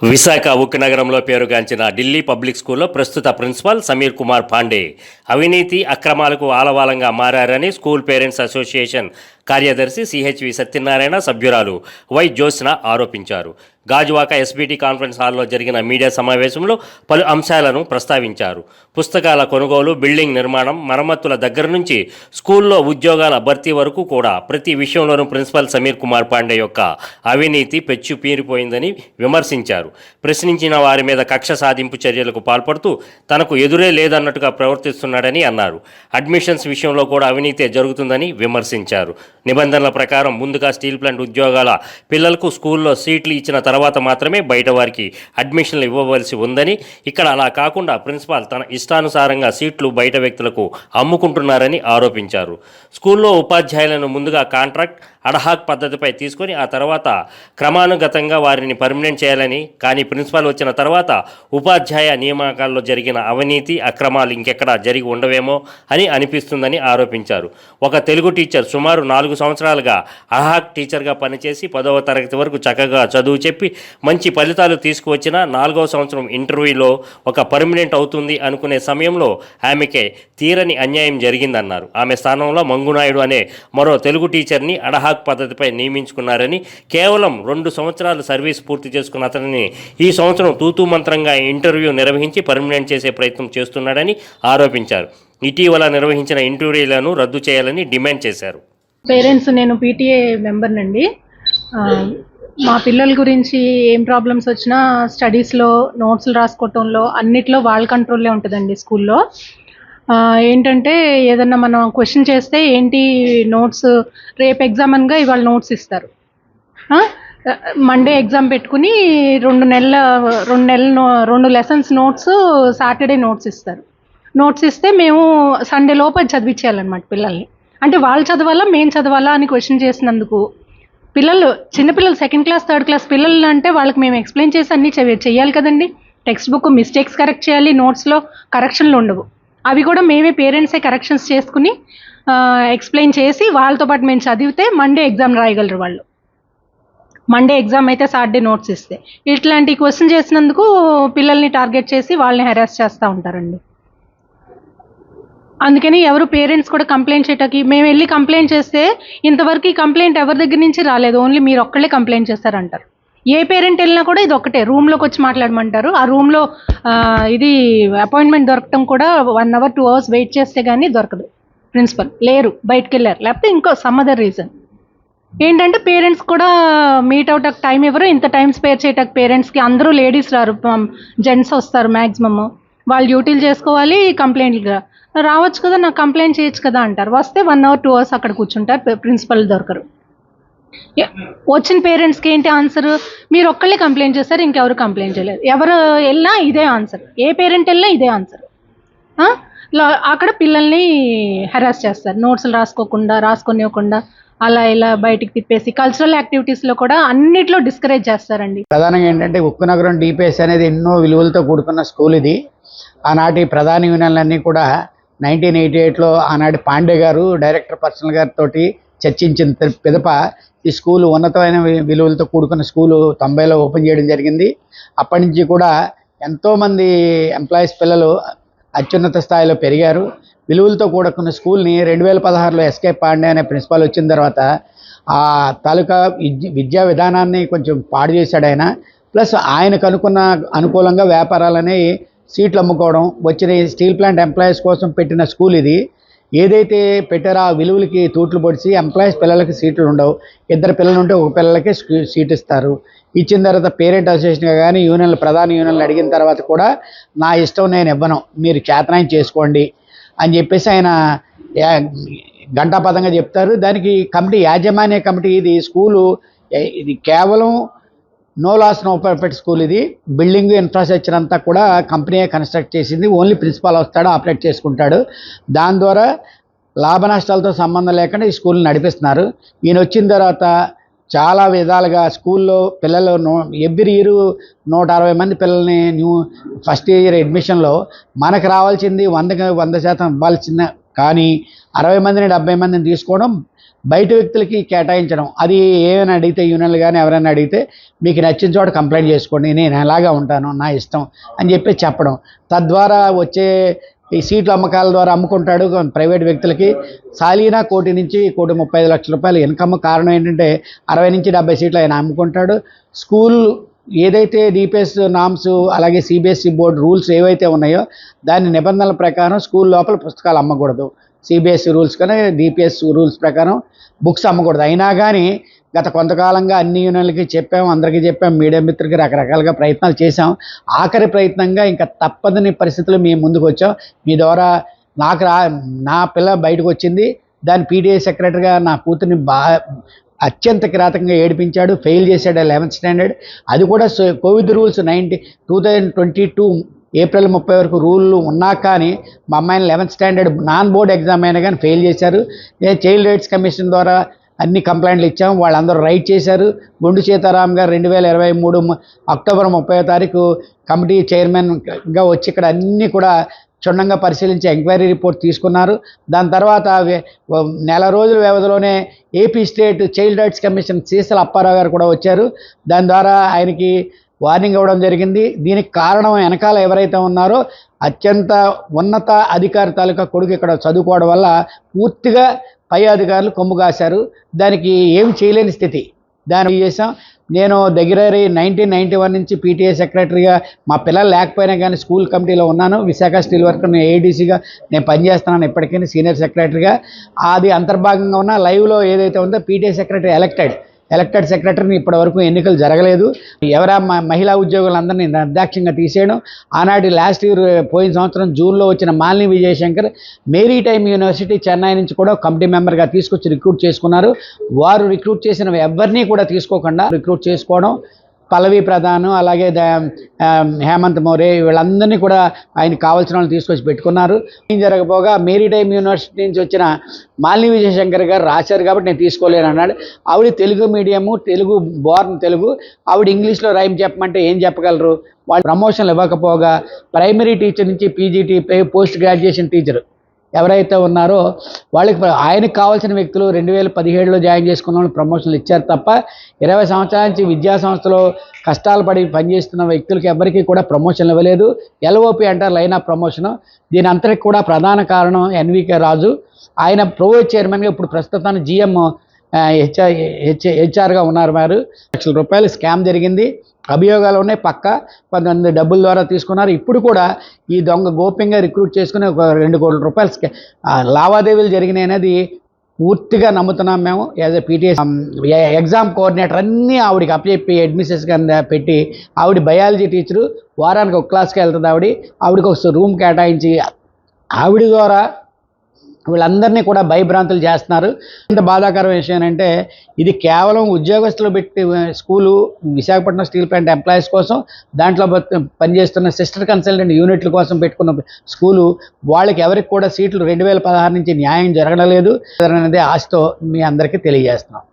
విశాఖ ఉక్కు నగరంలో పేరుగాంచిన ఢిల్లీ పబ్లిక్ స్కూల్లో ప్రస్తుత ప్రిన్సిపాల్ సమీర్ కుమార్ పాండే అవినీతి అక్రమాలకు ఆలవాలంగా మారారని స్కూల్ పేరెంట్స్ అసోసియేషన్ కార్యదర్శి సిహెచ్వి సత్యనారాయణ సభ్యురాలు వై జ్యోత్స్న ఆరోపించారు. గాజువాక ఎస్బీటీ కాన్ఫరెన్స్ హాల్లో జరిగిన మీడియా సమావేశంలో పలు అంశాలను ప్రస్తావించారు. పుస్తకాల కొనుగోలు బిల్డింగ్ నిర్మాణం మరమ్మతుల దగ్గర నుంచి స్కూల్లో ఉద్యోగాల భర్తీ వరకు కూడా ప్రతి విషయంలోనూ ప్రిన్సిపల్ సమీర్ కుమార్ పాండే యొక్క అవినీతి పెచ్చు పీరిపోయిందని విమర్శించారు. ప్రశ్నించిన వారి మీద కక్ష సాధింపు చర్యలకు పాల్పడుతూ తనకు ఎదురే లేదన్నట్టుగా ప్రవర్తిస్తున్నాడని అన్నారు. అడ్మిషన్స్ విషయంలో కూడా అవినీతి జరుగుతుందని విమర్శించారు. నిబంధనల ప్రకారం ముందుగా స్టీల్ ప్లాంట్ ఉద్యోగాల పిల్లలకు స్కూల్లో సీట్లు ఇచ్చిన తర్వాత మాత్రమే బయట వారికి అడ్మిషన్లు ఇవ్వవలసి ఉందని ఇక్కడ అలా కాకుండా ప్రిన్సిపాల్ తన ఇష్టానుసారంగా సీట్లు బయట వ్యక్తులకు అమ్ముకుంటున్నారని ఆరోపించారు. స్కూల్లో ఉపాధ్యాయులను ముందుగా కాంట్రాక్ట్ అడహాక్ పద్ధతిపై తీసుకొని ఆ తర్వాత క్రమానుగతంగా వారిని పర్మనెంట్ చేయాలని కానీ ప్రిన్సిపాల్ వచ్చిన తర్వాత ఉపాధ్యాయ నియామకాల్లో జరిగిన అవినీతి అక్రమాలు ఇంకెక్కడా జరిగి ఉండవేమో అని అనిపిస్తుందని ఆరోపించారు. ఒక తెలుగు టీచర్ సుమారు నాలుగు సంవత్సరాలుగా అహాక్ టీచర్గా పనిచేసి పదవ తరగతి వరకు చక్కగా చదువు చెప్పి మంచి ఫలితాలు తీసుకువచ్చిన నాలుగవ సంవత్సరం ఇంటర్వ్యూలో ఒక పర్మనెంట్ అవుతుంది అనుకునే సమయంలో ఆమెకే తీరని అన్యాయం జరిగిందన్నారు. ఆమె స్థానంలో మంగునాయుడు అనే మరో తెలుగు టీచర్ని అడహాక్ పద్ధతిపై నియమించుకున్నారని కేవలం రెండు సంవత్సరాలు సర్వీస్ పూర్తి చేసుకున్న అతనిని ఈ సంవత్సరం తూతూ మంత్రంగా ఇంటర్వ్యూ నిర్వహించి పర్మనెంట్ చేసే ప్రయత్నం చేస్తున్నాడని ఆరోపించారు. ఇటీవల నిర్వహించిన ఇంటర్వ్యూలను రద్దు చేయాలని డిమాండ్ చేశారు. పేరెంట్స్ నేను పీటీఏ మెంబర్నండి మా పిల్లల గురించి ఏం ప్రాబ్లమ్స్ వచ్చినా స్టడీస్లో నోట్స్లు రాసుకోవటంలో అన్నిట్లో వాళ్ళ కంట్రోల్లో ఉంటుందండి స్కూల్లో ఏంటంటే ఏదన్నా మనం క్వశ్చన్ చేస్తే ఏంటి నోట్స్ రేపు ఎగ్జామ్ అనగా ఇవాళ నోట్స్ ఇస్తారు. మండే ఎగ్జామ్ పెట్టుకుని రెండు నెలల రెండు నెలల రెండు లెసన్స్ నోట్స్ సాటర్డే నోట్స్ ఇస్తారు. నోట్స్ ఇస్తే మేము సండే లోపు చదివించాలన్నమాట చదివించేయాలన్నమాట పిల్లల్ని. అంటే వాళ్ళు చదవాలా మేము చదవాలా అని క్వశ్చన్ చేసినందుకు పిల్లలు చిన్నపిల్లలు సెకండ్ క్లాస్ థర్డ్ క్లాస్ పిల్లలు అంటే వాళ్ళకి మేము ఎక్స్ప్లెయిన్ చేసి అన్నీ చేయాలి చెయ్యాలి కదండి. టెక్స్ట్ బుక్ మిస్టేక్స్ కరెక్ట్ చేయాలి నోట్స్లో కరెక్షన్లు ఉండవు. అవి కూడా మేమే పేరెంట్సే కరెక్షన్స్ చేసుకుని ఎక్స్ప్లెయిన్ చేసి వాళ్ళతో పాటు మేము చదివితే మండే ఎగ్జామ్ రాయగలరు వాళ్ళు. మండే ఎగ్జామ్ అయితే సాటర్డే నోట్స్ ఇస్తే. ఇట్లాంటి క్వశ్చన్ చేసినందుకు పిల్లల్ని టార్గెట్ చేసి వాళ్ళని హెరాస్ చేస్తూ ఉంటారండి. అందుకని ఎవరు పేరెంట్స్ కూడా కంప్లైంట్ చేయటానికి మేము వెళ్ళి కంప్లైంట్ చేస్తే ఇంతవరకు ఈ కంప్లైంట్ ఎవరి దగ్గర నుంచి రాలేదు ఓన్లీ మీరు ఒక్కళ్ళే కంప్లైంట్ చేస్తారంటారు. ఏ పేరెంట్ వెళ్ళినా కూడా ఇది ఒకటే రూమ్లోకి వచ్చి మాట్లాడమంటారు. ఆ రూమ్లో ఇది అపాయింట్మెంట్ దొరకటం కూడా one hour two hours wait చేస్తే కానీ దొరకదు. ప్రిన్సిపల్ లేరు బయటకు వెళ్ళారు. లేకపోతే ఇంకో సమ్ అదర్ రీజన్. ఏంటంటే పేరెంట్స్ కూడా మీట్ అవుట్ టైం ఇవ్వరు. ఇంత టైం స్పేర్ చేయటకు పేరెంట్స్కి అందరూ లేడీస్ రారు. జెంట్స్ వస్తారు మ్యాక్సిమమ్ వాళ్ళు డ్యూటీలు చేసుకోవాలి కంప్లైంట్లు రావచ్చు కదా నాకు కంప్లైంట్ చేయొచ్చు కదా అంటారు. వస్తే వన్ అవర్ టూ అవర్స్ అక్కడ కూర్చుంటారు ప్రిన్సిపల్ దొరకరు. వచ్చిన పేరెంట్స్కి ఏంటి ఆన్సర్ మీరు ఒక్కళ్ళే కంప్లైంట్ చేస్తారు ఇంకెవరు కంప్లైంట్ చేయలేదు ఎవరు వెళ్ళినా ఇదే ఆన్సర్ ఏ పేరెంట్ వెళ్ళినా ఇదే ఆన్సర్ అక్కడ పిల్లల్ని హెరాస్ చేస్తారు. నోట్స్లు రాసుకోకుండా రాసుకొనివ్వకుండా అలా ఇలా బయటికి తిప్పేసి కల్చరల్ యాక్టివిటీస్లో కూడా అన్నిట్లో డిస్కరేజ్ చేస్తారండి. ప్రధానంగా ఏంటంటే ఉక్కునగరం డిపిఎస్ అనేది ఎన్నో విలువలతో కూడుకున్న స్కూల్ ఇది. ఆనాటి ప్రధాన యూనియన్లన్నీ కూడా నైన్టీన్ ఎయిటీ ఎయిట్లో ఆనాటి పాండే గారు డైరెక్టర్ పర్సనల్ గారితో చర్చించిన పిదప ఈ స్కూల్ ఉన్నతమైన విలువలతో కూడుకున్న స్కూలు తొంభైలో ఓపెన్ చేయడం జరిగింది. అప్పటి నుంచి కూడా ఎంతోమంది ఎంప్లాయీస్ పిల్లలు అత్యున్నత స్థాయిలో పెరిగారు. విలువలతో కూడుకున్న స్కూల్ని రెండు వేల పదహారులో ఎస్కే పాండే అనే ప్రిన్సిపాల్ వచ్చిన తర్వాత ఆ తాలూకా విద్య విద్యా విధానాన్ని కొంచెం పాడు చేశాడు ఆయన. ప్లస్ ఆయనకు అనుకున్న అనుకూలంగా వ్యాపారాలని సీట్లు అమ్ముకోవడం వచ్చిన స్టీల్ ప్లాంట్ ఎంప్లాయీస్ కోసం పెట్టిన స్కూల్ ఇది. ఏదైతే పెట్టారో ఆ విలువలకి తూట్లు పొడిచి ఎంప్లాయీస్ పిల్లలకి సీట్లు ఉండవు. ఇద్దరు పిల్లలు ఉంటే ఒక పిల్లలకే సీట్ ఇస్తారు. ఇచ్చిన తర్వాత పేరెంట్ అసోసియేషన్గా కానీ యూనియన్లు ప్రధాన యూనియన్లు అడిగిన తర్వాత కూడా నా ఇష్టం నేను ఇవ్వను. మీరు చేతనాయం చేసుకోండి. అని చెప్పేసి ఆయన గంటాపదంగా చెప్తారు. దానికి కమిటీ యాజమాన్య కమిటీ ఇది. స్కూలు ఇది కేవలం no loss no profit school ఇది. బిల్డింగ్ ఇన్ఫ్రాస్ట్రక్చర్ అంతా కూడా కంపెనీయే కన్స్ట్రక్ట్ చేసింది. ఓన్లీ ప్రిన్సిపాల్ వస్తాడు ఆపరేట్ చేసుకుంటాడు. దాని ద్వారా లాభ నష్టాలతో సంబంధం లేకుండా ఈ స్కూల్ని నడిపిస్తున్నారు. ఈయన వచ్చిన తర్వాత చాలా విధాలుగా స్కూల్లో పిల్లలు నో ఎవ్రీ ఇయర్ నూట అరవై మంది పిల్లల్ని న్యూ ఫస్ట్ ఇయర్ అడ్మిషన్లో మనకు రావాల్సింది వందకి వంద శాతం ఇవ్వాల్సిన కానీ అరవై మందిని డెబ్బై మందిని తీసుకోవడం బయట వ్యక్తులకి కేటాయించడం. అది ఏమైనా అడిగితే యూనియన్లు కానీ ఎవరైనా అడిగితే మీకు నచ్చిన చోట కంప్లైంట్ చేసుకోండి నేను ఎలాగా ఉంటాను నా ఇష్టం అని చెప్పి చెప్పడం. తద్వారా వచ్చే ఈ సీట్ల అమ్మకాల ద్వారా అమ్ముకుంటాడు ప్రైవేట్ వ్యక్తులకి. సాలీనా కోటి నుంచి కోటి ముప్పై ఐదు లక్షల రూపాయలు ఇన్కమ్ కారణం ఏంటంటే అరవై నుంచి డెబ్బై సీట్లు ఆయన అమ్ముకుంటాడు. స్కూల్ ఏదైతే డిపిఎస్ నామ్స్ అలాగే సిబిఎస్ఈ బోర్డు రూల్స్ ఏవైతే ఉన్నాయో దాని నిబంధనల ప్రకారం స్కూల్ లోపల పుస్తకాలు అమ్మకూడదు. సిబిఎస్ఈ రూల్స్ కానీ డిపిఎస్ రూల్స్ ప్రకారం బుక్స్ అమ్మకూడదు. అయినా కానీ గత కొంతకాలంగా అన్ని యూనియన్లకి చెప్పాం అందరికీ చెప్పాం మీడియా మిత్రులకి రకరకాలుగా ప్రయత్నాలు చేశాం. ఆఖరి ప్రయత్నంగా ఇంకా తప్పదని పరిస్థితులు మేము ముందుకు వచ్చాం మీ ద్వారా నాకు రా నా పిల్ల బయటకు వచ్చింది దాని పీడిఏ సెక్రటరీగా నా కూతుర్ని బా అత్యంత కిరాతకంగా ఏడిపించాడు ఫెయిల్ చేశాడు లెవెన్త్ స్టాండర్డ్ అది కూడా so- Covid rules ninety two thousand twenty two April ముప్పై వరకు రూళ్ళు ఉన్నా కానీ మా అమ్మాయిని eleventh standard non board exam అయినా కానీ ఫెయిల్ చేశారు. నేను చైల్డ్ రైట్స్ కమిషన్ ద్వారా అన్ని కంప్లైంట్లు ఇచ్చాం. వాళ్ళందరూ రైట్ చేశారు. గుండు సీతారాం గారు రెండు వేల ఇరవై మూడు అక్టోబర్ ముప్పై తారీఖు కమిటీ చైర్మన్గా వచ్చి ఇక్కడ అన్నీ కూడా క్షుణ్ణంగా పరిశీలించి ఎంక్వైరీ రిపోర్ట్ తీసుకున్నారు. దాని తర్వాత నెల రోజుల వ్యవధిలోనే AP state child rights commission Sisala Apparao garu కూడా వచ్చారు. దాని ద్వారా ఆయనకి వార్నింగ్ ఇవ్వడం జరిగింది. దీనికి కారణం వెనకాల ఎవరైతే ఉన్నారో అత్యంత ఉన్నత అధికారి తాలూకా కొడుకు ఇక్కడ చదువుకోవడం వల్ల పూర్తిగా పై అధికారులు కొమ్ము కాశారు. దానికి ఏం చేయలేని స్థితి. దాన్ని చేసాం నేను దగ్గర నైన్టీన్ నైంటీ వన్ నుంచి పీటీఏ సెక్రటరీగా మా పిల్లలు లేకపోయినా కానీ స్కూల్ కమిటీలో ఉన్నాను. విశాఖ స్టీల్ వర్క్ నేను ఏడీసీగా నేను పనిచేస్తున్నాను ఇప్పటికీ సీనియర్ సెక్రటరీగా అది అంతర్భాగంగా ఉన్న లైవ్లో ఏదైతే ఉందో పీటీఏ సెక్రటరీ ఎలక్టెడ్ ఎలక్టెడ్ సెక్రటరీని ఇప్పటివరకు ఎన్నికలు జరగలేదు. ఎవరా మహిళా ఉద్యోగులందరినీ నిర్దాక్ష్యంగా తీసేయడం ఆనాటి లాస్ట్ ఇయర్ పోయిన సంవత్సరం జూన్లో వచ్చిన Malini Vijayashankar maritime university Chennai నుంచి కూడా కమిటీ మెంబర్గా తీసుకొచ్చి రిక్రూట్ చేసుకున్నారు. వారు రిక్రూట్ చేసిన ఎవరిని కూడా తీసుకోకుండా రిక్రూట్ చేసుకోవడం పల్లవి ప్రధాన్ అలాగే హేమంత్ మోరే వీళ్ళందరినీ కూడా ఆయన కావాల్సిన వాళ్ళని తీసుకొచ్చి పెట్టుకున్నారు. ఏం జరగబోగా మేరీ టైమ్ యూనివర్సిటీ నుంచి వచ్చిన మాలిని విజయశంకర్ గారు రాశారు కాబట్టి నేను తీసుకోలేను అన్నాడు. ఆవిడ తెలుగు మీడియము తెలుగు బోర్న్ తెలుగు ఆవిడ ఇంగ్లీష్లో రైమ్ చెప్పమంటే ఏం చెప్పగలరు? వాళ్ళు ప్రమోషన్లు ఇవ్వకపోగా ప్రైమరీ టీచర్ నుంచి పీజీటీ పోస్ట్ గ్రాడ్యుయేషన్ టీచర్. ఎవరైతే ఉన్నారో వాళ్ళకి ఆయనకు కావాల్సిన వ్యక్తులు రెండు వేల పదిహేడులో జాయిన్ చేసుకున్న వాళ్ళు ప్రమోషన్లు ఇచ్చారు తప్ప ఇరవై సంవత్సరాల నుంచి విద్యా సంస్థలో కష్టాలు పడి పనిచేస్తున్న వ్యక్తులకి ఎవరికీ కూడా ప్రమోషన్లు ఇవ్వలేదు. ఎల్ఓపి అంటారు లైన్ ఆఫ్ ప్రమోషన్. దీని అంతటికి కూడా ప్రధాన కారణం ఎన్వికే రాజు. ఆయన ప్రోవైడ్ చైర్మన్గా ఇప్పుడు ప్రస్తుతాన్ని జిఎం హెచ్ఆర్ హెచ్ హెచ్ఆర్గా ఉన్నారు వారు లక్షల రూపాయలు స్కామ్ జరిగింది. అభియోగాలు ఉన్నాయి పక్క. కొంతమంది డబ్బుల ద్వారా తీసుకున్నారు. ఇప్పుడు కూడా ఈ దొంగ గోప్యంగా రిక్రూట్ చేసుకుని ఒక రెండు కోట్ల రూపాయలు స్కా- లావాదేవీలు జరిగినాయి అనేది పూర్తిగా నమ్ముతున్నాం మేము. As a PTS exam coordinator అన్నీ ఆవిడకి అప్పచెప్పి అడ్మిషన్స్ కింద పెట్టి ఆవిడ బయాలజీ టీచరు. వారానికి ఒక క్లాస్కి వెళ్తుంది ఆవిడ. ఆవిడకి ఒక రూమ్ కేటాయించి ఆవిడ ద్వారా వీళ్ళందరినీ కూడా భయభ్రాంతులు చేస్తున్నారు. ఇంత బాధాకరం విషయం అంటే ఇది కేవలం ఉద్యోగస్తులు పెట్టి school Visakhapatnam steel plant employees కోసం దాంట్లో పనిచేస్తున్న సిస్టర్ కన్సల్టెంట్ యూనిట్ల కోసం పెట్టుకున్న స్కూలు వాళ్ళకి ఎవరికి కూడా సీట్లు రెండు వేల పదహారు నుంచి న్యాయం జరగడం లేదు అనేది ఆశతో మీ అందరికీ తెలియజేస్తున్నాం.